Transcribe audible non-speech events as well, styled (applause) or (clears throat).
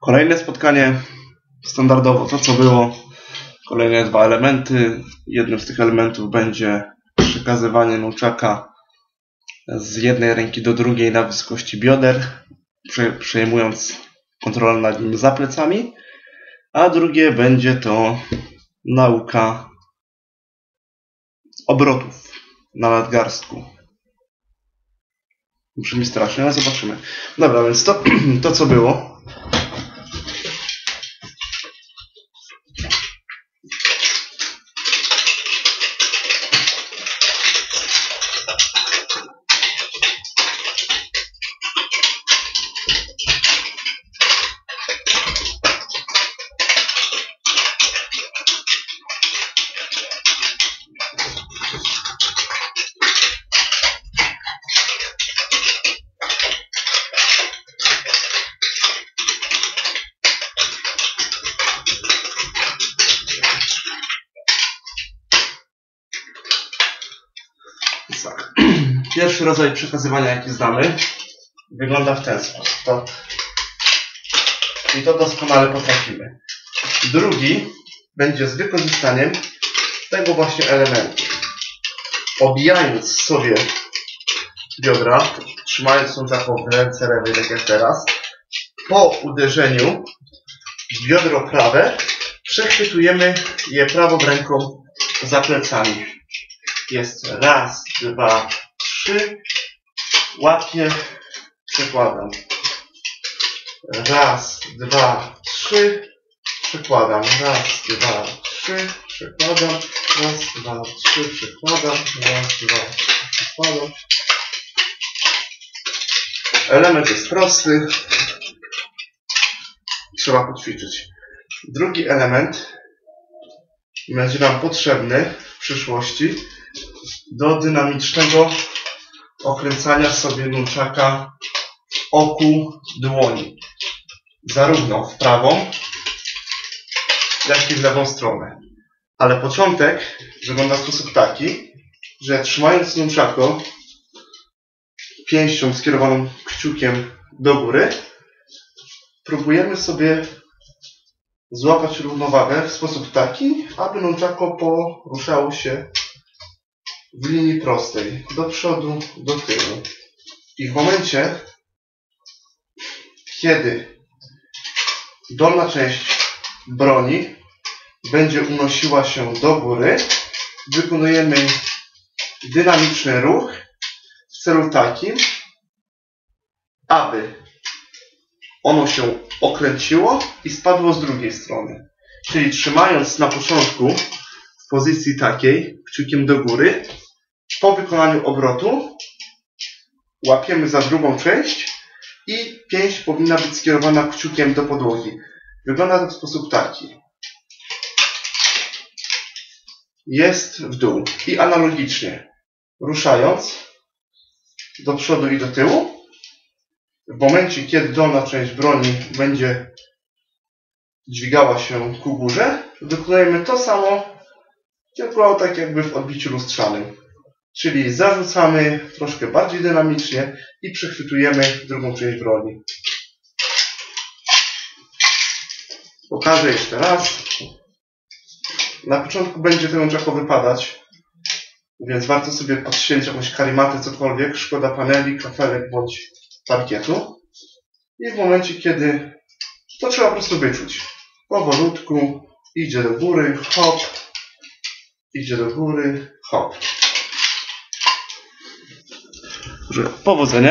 Kolejne spotkanie, standardowo to co było. Kolejne dwa elementy. Jednym z tych elementów będzie przekazywanie nunchaka z jednej ręki do drugiej na wysokości bioder, prze- przejmując kontrolę nad nim za plecami. A drugie będzie to nauka obrotów na nadgarstku. Brzmi strasznie, ale zobaczymy. Dobra, więc to, (clears throat) to co było. Pierwszy rodzaj przekazywania, jaki znamy, wygląda w ten sposób. To, I to doskonale potrafimy. Drugi będzie z wykorzystaniem tego właśnie elementu. Obijając sobie biodra, trzymając taką w ręce lewej, tak jak teraz, po uderzeniu w biodro prawe przechwytujemy je prawą ręką za plecami. Jest raz, dwa, trzy. Łapię, przekładam. Raz, dwa, trzy. Przekładam. Raz, dwa, trzy. Przekładam. Raz, dwa, trzy. Przekładam. Raz, dwa, trzy. Przekładam. Element jest prosty. Trzeba poćwiczyć. Drugi element będzie nam potrzebny w przyszłości do dynamicznego okręcania sobie nunchaka w oku dłoni. Zarówno w prawą, jak i w lewą stronę. Ale początek wygląda w sposób taki, że trzymając nunchako pięścią skierowaną kciukiem do góry, próbujemy sobie złapać równowagę w sposób taki, aby nunchako poruszało się w linii prostej, do przodu, do tyłu. I w momencie, kiedy dolna część broni będzie unosiła się do góry, wykonujemy dynamiczny ruch w celu takim, aby ono się okręciło i spadło z drugiej strony. Czyli trzymając na początku w pozycji takiej, kciukiem do góry, po wykonaniu obrotu łapiemy za drugą część i pięść powinna być skierowana kciukiem do podłogi. Wygląda to w sposób taki. Jest w dół i analogicznie ruszając do przodu i do tyłu. W momencie, kiedy dolna część broni będzie dźwigała się ku górze, wykonujemy to samo, tylko tak jakby w odbiciu lustrzanym. Czyli zarzucamy troszkę bardziej dynamicznie i przechwytujemy drugą część broni. Pokażę jeszcze raz. Na początku będzie ten czako wypadać, więc warto sobie odświeżyć jakąś karimatę, cokolwiek. Szkoda paneli, kafelek bądź parkietu. I w momencie, kiedy to trzeba po prostu wyczuć. Powolutku idzie do góry, hop, idzie do góry, hop. 不不存在